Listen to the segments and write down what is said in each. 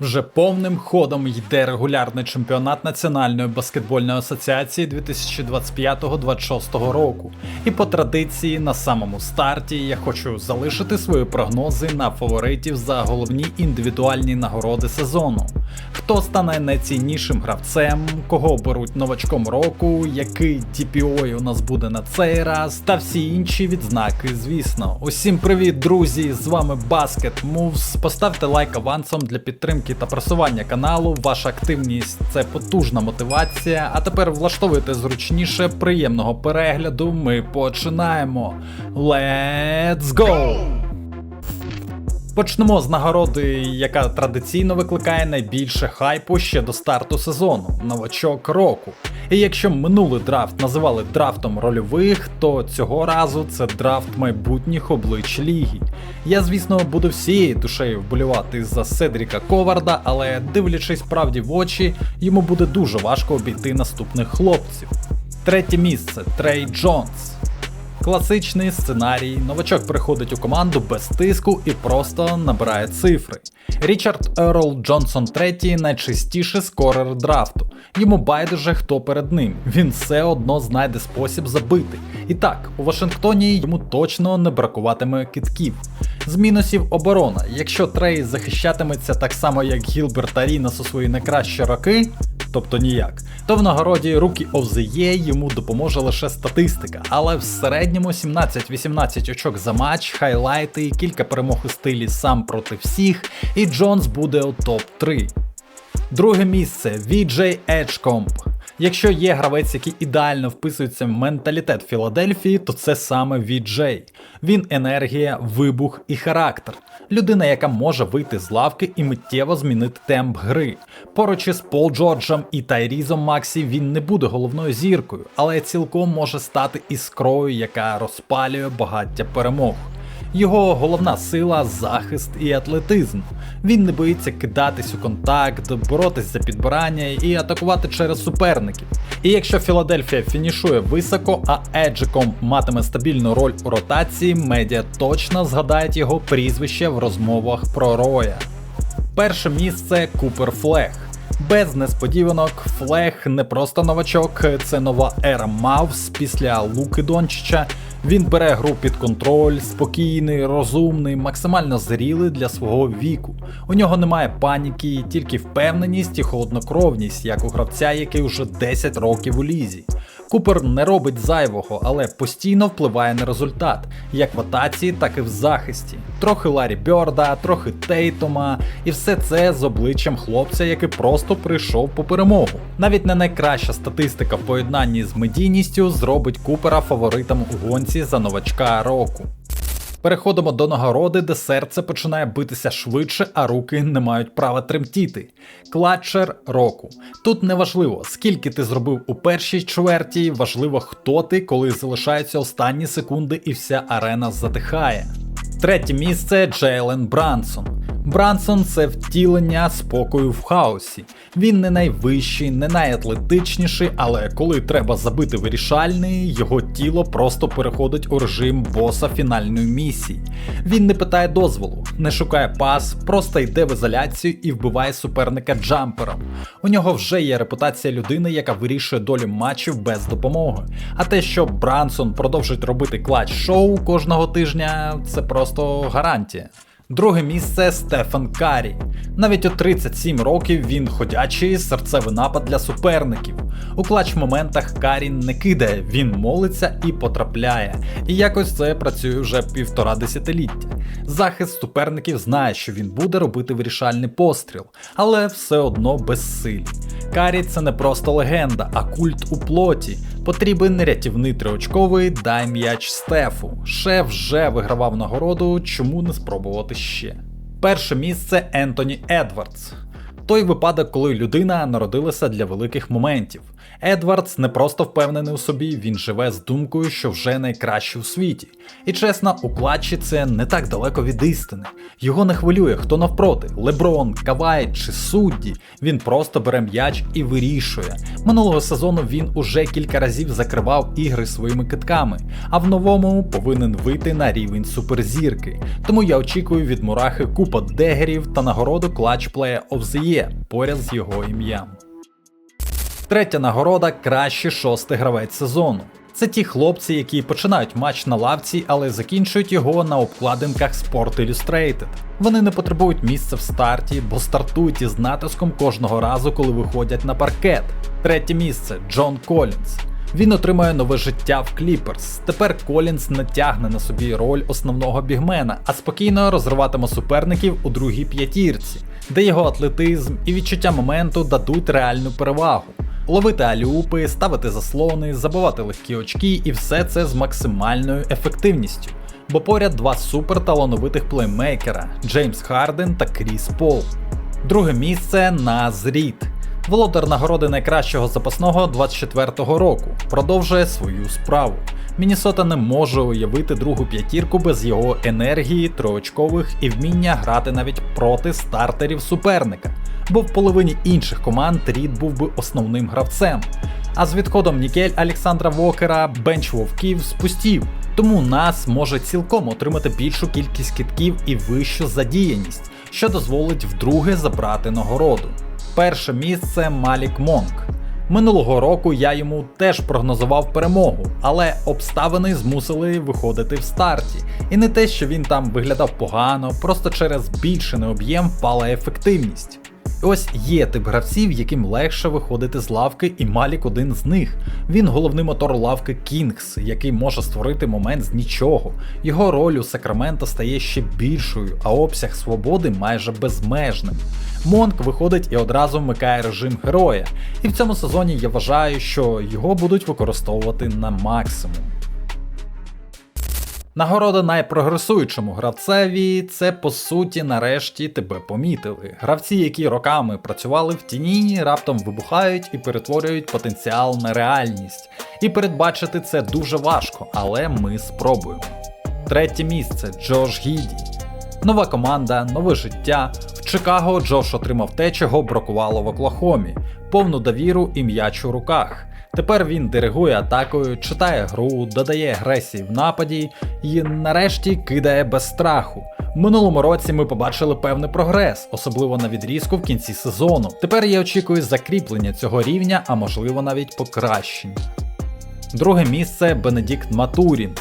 Вже повним ходом йде регулярний чемпіонат Національної баскетбольної асоціації 2025-26 року. І по традиції на самому старті я хочу залишити свої прогнози на фаворитів за головні індивідуальні нагороди сезону. Хто стане найціннішим гравцем, кого оберуть новачком року, який DPOI у нас буде на цей раз, та всі інші відзнаки, звісно. Усім привіт, друзі! З вами Basket Moves. Поставте лайк авансом для підтримки та просування каналу. Ваша активність це потужна мотивація. А тепер влаштовуйте зручніше, приємного перегляду. Ми починаємо. Let's go! Почнемо з нагороди, яка традиційно викликає найбільше хайпу ще до старту сезону новачок року. І якщо минулий драфт називали драфтом рольових, то цього разу це драфт майбутніх облич ліги. Я, звісно, буду всією душею вболівати за Седріка Коварда, але дивлячись правді в очі, йому буде дуже важко обійти наступних хлопців. Третє місце Трей Джонс. Класичний сценарій, новачок приходить у команду без тиску і просто набирає цифри. Річард Ерл Джонсон III найчастіший скорер драфту. Йому байдуже хто перед ним. Він все одно знайде спосіб забити. І так, у Вашингтоні йому точно не бракуватиме китків. З мінусів оборона. Якщо Трей захищатиметься так само, як Гілберт Арінас у свої найкращі роки, тобто ніяк, то в нагороді Rookie of the йому допоможе лише статистика, але в середньому 17-18 очок за матч, хайлайти, кілька перемог у стилі сам проти всіх, і Джонс буде у топ-3. Друге місце VJ Edgecomp. Якщо є гравець, який ідеально вписується в менталітет Філадельфії, то це саме VJ. Він енергія, вибух і характер. Людина, яка може вийти з лавки і миттєво змінити темп гри. Поруч із Пол Джорджем і Тайрізом Максі він не буде головною зіркою, але цілком може стати іскрою, яка розпалює багаття перемог. Його головна сила захист і атлетизм. Він не боїться кидатись у контакт, боротись за підбирання і атакувати через суперників. І якщо Філадельфія фінішує високо, а Еджиком матиме стабільну роль у ротації, медіа точно згадають його прізвище в розмовах про Роя. Перше місце Купер Флег. Без несподіванок, Флег не просто новачок, це нова ера Мавс після Луки Дончича. Він бере гру під контроль, спокійний, розумний, максимально зрілий для свого віку. У нього немає паніки, тільки впевненість і холоднокровність, як у гравця, який вже 10 років у лізі. Купер не робить зайвого, але постійно впливає на результат, як в атаці, так і в захисті. Трохи Ларі Бьорда, трохи Тейтома, і все це з обличчям хлопця, який просто прийшов по перемогу. Навіть не найкраща статистика в поєднанні з медійністю зробить Купера фаворитом у гонці за новачка року. Переходимо до нагороди, де серце починає битися швидше, а руки не мають права тремтіти. Клатчер року. Тут не важливо, скільки ти зробив у першій чверті, важливо, хто ти, коли залишаються останні секунди і вся арена затихає. Третє місце Джейлен Брансон. Брансон це втілення спокою в хаосі. Він не найвищий, не найатлетичніший, але коли треба забити вирішальний, його тіло просто переходить у режим боса фінальної місії. Він не питає дозволу, не шукає пас, просто йде в ізоляцію і вбиває суперника джампером. У нього вже є репутація людини, яка вирішує долю матчів без допомоги. А те, що Брансон продовжить робити клатч шоу кожного тижня, це просто гарантія. Друге місце Стефан Карі. Навіть у 37 років він ходячий серцевий напад для суперників. У клач моментах Карі не кидає, він молиться і потрапляє. І якось це працює вже півтора десятиліття. Захист суперників знає, що він буде робити вирішальний постріл, але все одно безсилі. Карі це не просто легенда, а культ у плоті. Потрібен рятівний триочковий дай м'яч Стефу. Ше вже вигравав нагороду, чому не спробувати ще. Перше місце Ентоні Едвардс. Той випадок, коли людина народилася для великих моментів. Едвардс не просто впевнений у собі, він живе з думкою, що вже найкраще у світі. І чесно, у клатчі це не так далеко від істини. Його не хвилює, хто навпроти Леброн, Кавай чи судді. Він просто бере м'яч і вирішує. Минулого сезону він уже кілька разів закривав ігри своїми китками, а в новому повинен вийти на рівень суперзірки. Тому я очікую від Мурахи купа дегерів та нагороду Clutch Player of the Year поряд з його ім'ям. Третя нагорода кращий шостий гравець сезону. Це ті хлопці, які починають матч на лавці, але закінчують його на обкладинках Sport Illustrated. Вони не потребують місця в старті, бо стартують із натиском кожного разу, коли виходять на паркет. Третє місце Джон Колінс. Він отримує нове життя в Кліперс. Тепер Колінс не тягне на собі роль основного бігмена, а спокійно розриватиме суперників у другій п'ятірці, де його атлетизм і відчуття моменту дадуть реальну перевагу. Ловити алюпи, ставити заслони, забивати легкі очки і все це з максимальною ефективністю. Бо поряд два суперталановитих плеймейкера Джеймс Харден та Кріс Пол. Друге місце на Зрід. Володар нагороди найкращого запасного 24-го року продовжує свою справу. Мінісота не може уявити другу п'ятірку без його енергії, троочкових і вміння грати навіть проти стартерів суперника, бо в половині інших команд Рід був би основним гравцем. А з відходом Нікель Олександра Вокера бенч вовків спустів, тому нас може цілком отримати більшу кількість китків і вищу задіяність, що дозволить вдруге забрати нагороду. Перше місце Малік Монк. Минулого року я йому теж прогнозував перемогу, але обставини змусили виходити в старті. І не те, що він там виглядав погано, просто через збільшений об'єм впала ефективність. Ось є тип гравців, яким легше виходити з лавки, і Малік один з них. Він головний мотор лавки Кінгс, який може створити момент з нічого. Його роль у Сакраменто стає ще більшою, а обсяг свободи майже безмежним. Монк виходить і одразу вмикає режим героя. І в цьому сезоні я вважаю, що його будуть використовувати на максимум. Нагорода найпрогресуючому гравцеві це по суті нарешті тебе помітили. Гравці, які роками працювали в тіні, раптом вибухають і перетворюють потенціал на реальність. І передбачити це дуже важко, але ми спробуємо. Третє місце Джош Гіді. Нова команда, нове життя. В Чикаго Джош отримав те, чого бракувало в Оклахомі, повну довіру і м'яч у руках. Тепер він диригує атакою, читає гру, додає агресії в нападі і нарешті кидає без страху. Минулому році ми побачили певний прогрес, особливо на відрізку в кінці сезону. Тепер я очікую закріплення цього рівня, а можливо навіть покращення. Друге місце Бенедікт Матурін.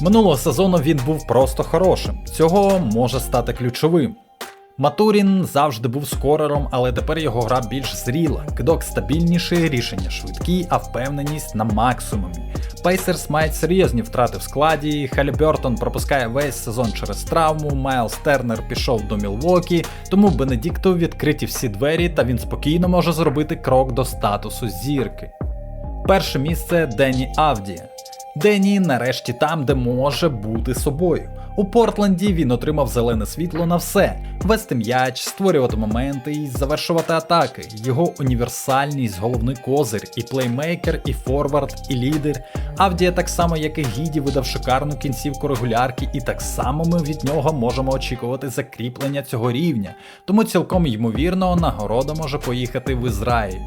Минулого сезону він був просто хорошим. Цього може стати ключовим. Матурін завжди був скорером, але тепер його гра більш зріла, кидок стабільніший, рішення швидкі, а впевненість на максимумі. Пейсерс мають серйозні втрати в складі. Халібертон пропускає весь сезон через травму. Майлз Тернер пішов до Мілвокі, тому Бенедікту відкриті всі двері, та він спокійно може зробити крок до статусу зірки. Перше місце Дені Авдія. Дені нарешті там, де може бути собою. У Портленді він отримав зелене світло на все: вести м'яч, створювати моменти і завершувати атаки. Його універсальність, головний козир, і плеймейкер, і форвард, і лідер. Авдія так само, як і Гіді, видав шикарну кінцівку регулярки, і так само ми від нього можемо очікувати закріплення цього рівня. Тому цілком ймовірно нагорода може поїхати в Ізраїль.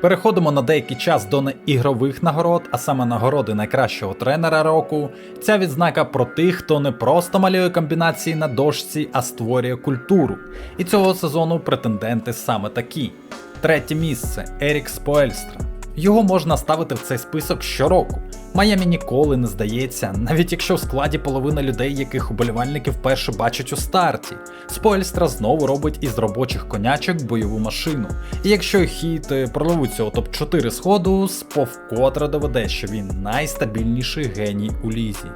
Переходимо на деякий час до неігрових нагород, а саме нагороди найкращого тренера року. Ця відзнака про тих, хто не просто малює комбінації на дошці, а створює культуру. І цього сезону претенденти саме такі. Третє місце Ерік Споельстра. Його можна ставити в цей список щороку. Майамі ніколи не здається, навіть якщо в складі половина людей, яких уболівальники вперше бачать у старті. Споельстра знову робить із робочих конячок бойову машину. І якщо хіт прорвуться у топ-4 сходу, Спо вкотре доведе, що він найстабільніший геній у лізі.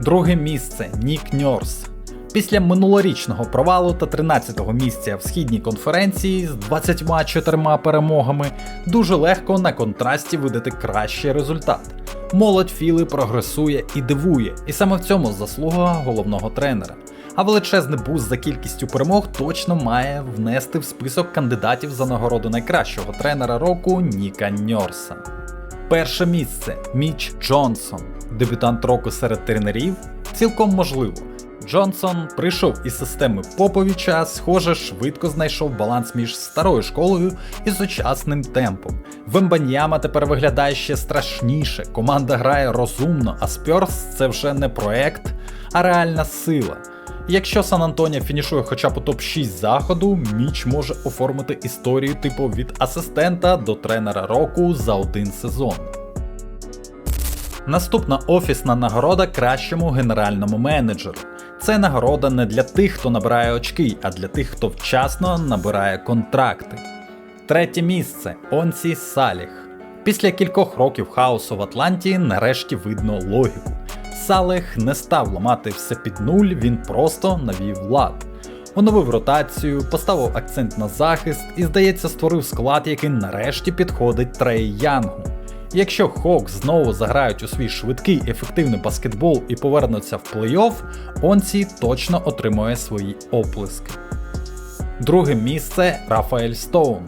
Друге місце Нік Ньорс. Після минулорічного провалу та 13-го місця в східній конференції з 24 перемогами дуже легко на контрасті видати кращий результат. Молодь Філи прогресує і дивує, і саме в цьому заслуга головного тренера. а величезний буст за кількістю перемог точно має внести в список кандидатів за нагороду найкращого тренера року Ніка Ньорса. Перше місце Міч Джонсон, дебютант року серед тренерів, цілком можливо. Джонсон прийшов із системи Поповіча, схоже, швидко знайшов баланс між старою школою і сучасним темпом. Вембаньяма тепер виглядає ще страшніше. Команда грає розумно, а Спьорс це вже не проект, а реальна сила. Якщо Сан Антонія фінішує хоча б у топ-6 заходу, Міч може оформити історію типу від асистента до тренера року за один сезон. Наступна офісна нагорода кращому генеральному менеджеру. Це нагорода не для тих, хто набирає очки, а для тих, хто вчасно набирає контракти. Третє місце Онсі Саліх. Після кількох років хаосу в Атланті нарешті видно логіку. Салих не став ламати все під нуль, він просто навів лад. Оновив ротацію, поставив акцент на захист і, здається, створив склад, який нарешті підходить Трей Янгу. Якщо Хокс знову заграють у свій швидкий ефективний баскетбол і повернуться в плей-офф, Онсі точно отримує свої оплески. Друге місце Рафаель Стоун.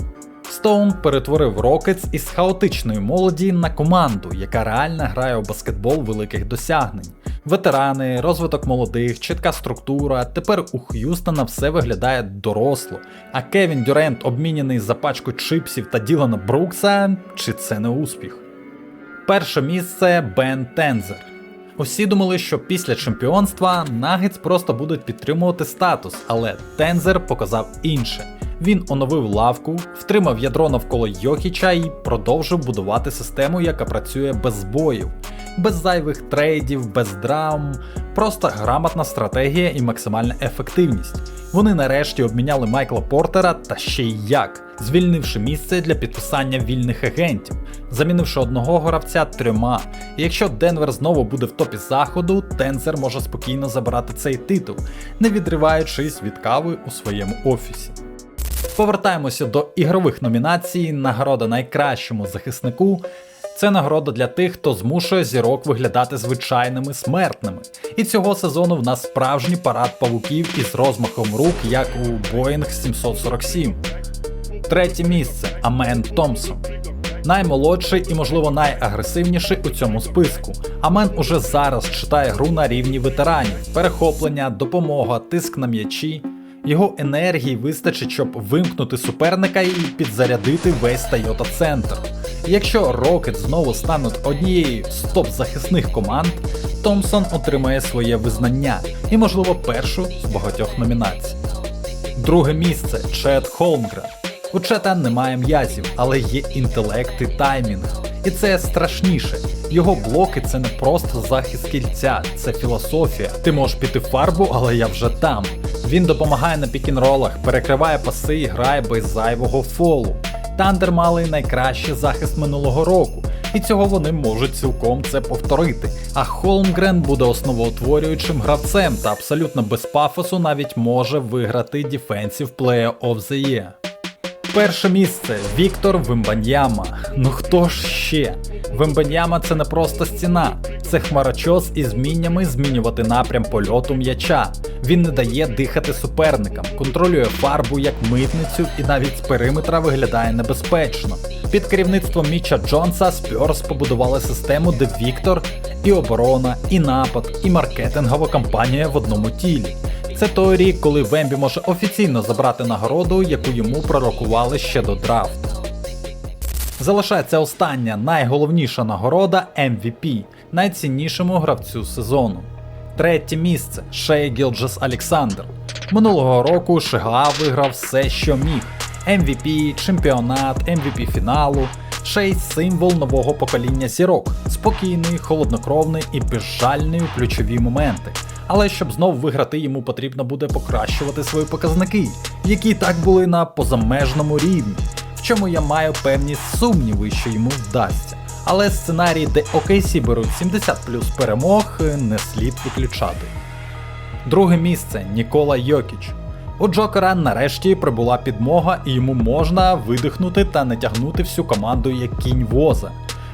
Стоун перетворив Рокетс із хаотичної молоді на команду, яка реально грає у баскетбол великих досягнень. Ветерани, розвиток молодих, чітка структура. Тепер у Х'юстона все виглядає доросло. А Кевін Дюрент обміняний за пачку чипсів та Ділана Брукса, чи це не успіх? Перше місце Бен Тензер. Усі думали, що після чемпіонства Нагетс просто будуть підтримувати статус, але Тензер показав інше. Він оновив лавку, втримав ядро навколо Йохіча і продовжив будувати систему, яка працює без збоїв, без зайвих трейдів, без драм, просто грамотна стратегія і максимальна ефективність. Вони нарешті обміняли Майкла Портера та ще й як, звільнивши місце для підписання вільних агентів, замінивши одного гравця трьома. І якщо Денвер знову буде в топі заходу, Тензер може спокійно забирати цей титул, не відриваючись від кави у своєму офісі. Повертаємося до ігрових номінацій. Нагорода найкращому захиснику. Це нагорода для тих, хто змушує зірок виглядати звичайними смертними. І цього сезону в нас справжній парад павуків із розмахом рук, як у Boeing 747. Третє місце Амен Томпсон. Наймолодший і, можливо, найагресивніший у цьому списку. Амен уже зараз читає гру на рівні ветеранів: перехоплення, допомога, тиск на м'ячі. Його енергії вистачить, щоб вимкнути суперника і підзарядити весь Тойота центр. Якщо Рокет знову стануть однією з топ-захисних команд, Томпсон отримає своє визнання і, можливо, першу з багатьох номінацій. Друге місце Чет Холмгрен. У Чета немає м'язів, але є інтелект і таймінг. І це страшніше. Його блоки це не просто захист кільця, це філософія. Ти можеш піти в фарбу, але я вже там. Він допомагає на пікінролах, перекриває паси і грає без зайвого фолу. Тандер мали найкращий захист минулого року, і цього вони можуть цілком це повторити. А Холмгрен буде основоутворюючим гравцем та абсолютно без пафосу навіть може виграти Defensive Player of the Year. Перше місце Віктор Вимбаньяма. Ну хто ж ще? Вимбаньяма це не просто стіна, це хмарочос із вміннями змінювати напрям польоту м'яча. Він не дає дихати суперникам, контролює фарбу як митницю і навіть з периметра виглядає небезпечно. Під керівництвом Міча Джонса Спьорс побудували систему, де Віктор і оборона, і напад, і маркетингова кампанія в одному тілі. Це той рік, коли Вембі може офіційно забрати нагороду, яку йому пророкували ще до драфту. Залишається остання найголовніша нагорода MVP, найціннішому гравцю сезону. Третє місце Шей Гілджес Александр. Минулого року Шига виграв все, що міг: MVP, чемпіонат, MVP фіналу. Шей символ нового покоління зірок, спокійний, холоднокровний і безжальний у ключові моменти. Але щоб знов виграти, йому потрібно буде покращувати свої показники, які так були на позамежному рівні, в чому я маю певні сумніви, що йому вдасться. Але сценарій, де OKC беруть 70 плюс перемог, не слід виключати. Друге місце Нікола Йокіч. У Джокера нарешті прибула підмога, і йому можна видихнути та не тягнути всю команду як кінь воза.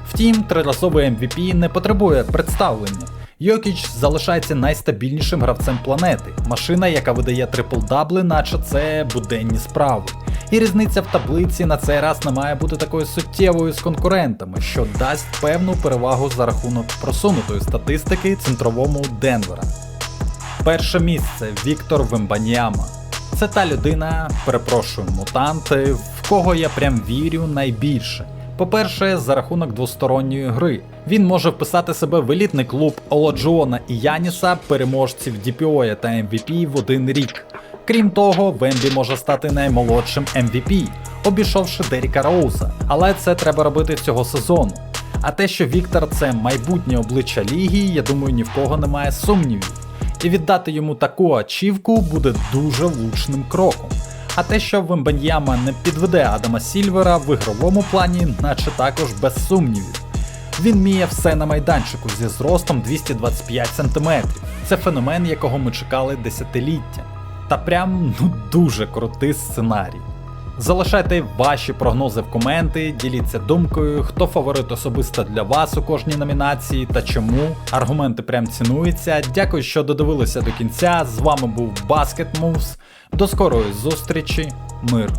Втім, триразовий MVP не потребує представлення. Йокіч залишається найстабільнішим гравцем планети, машина, яка видає трипл-дабли, наче це буденні справи. І різниця в таблиці на цей раз не має бути такою суттєвою з конкурентами, що дасть певну перевагу за рахунок просунутої статистики центровому Денвера. Перше місце Віктор Вембаньяма. Це та людина, перепрошую, мутант, в кого я прям вірю найбільше. По-перше, за рахунок двосторонньої гри. Він може вписати себе в елітний клуб Оладжуона і Яніса, переможців DPO та MVP в один рік. Крім того, Вембі може стати наймолодшим MVP, обійшовши Деріка Роуза, але це треба робити цього сезону. А те, що Віктор це майбутнє обличчя ліги, я думаю, ні в кого немає сумнівів. І віддати йому таку ачівку буде дуже влучним кроком. А те, що Вембаньяма не підведе Адама Сільвера в ігровому плані, наче також без сумнівів. Він міє все на майданчику зі зростом 225 см. Це феномен, якого ми чекали десятиліття. Та прям ну дуже крутий сценарій. Залишайте ваші прогнози в коменти, діліться думкою, хто фаворит особисто для вас у кожній номінації та чому. Аргументи прям цінуються. Дякую, що додивилися до кінця. З вами був Basket Moves. До скорої зустрічі, мир.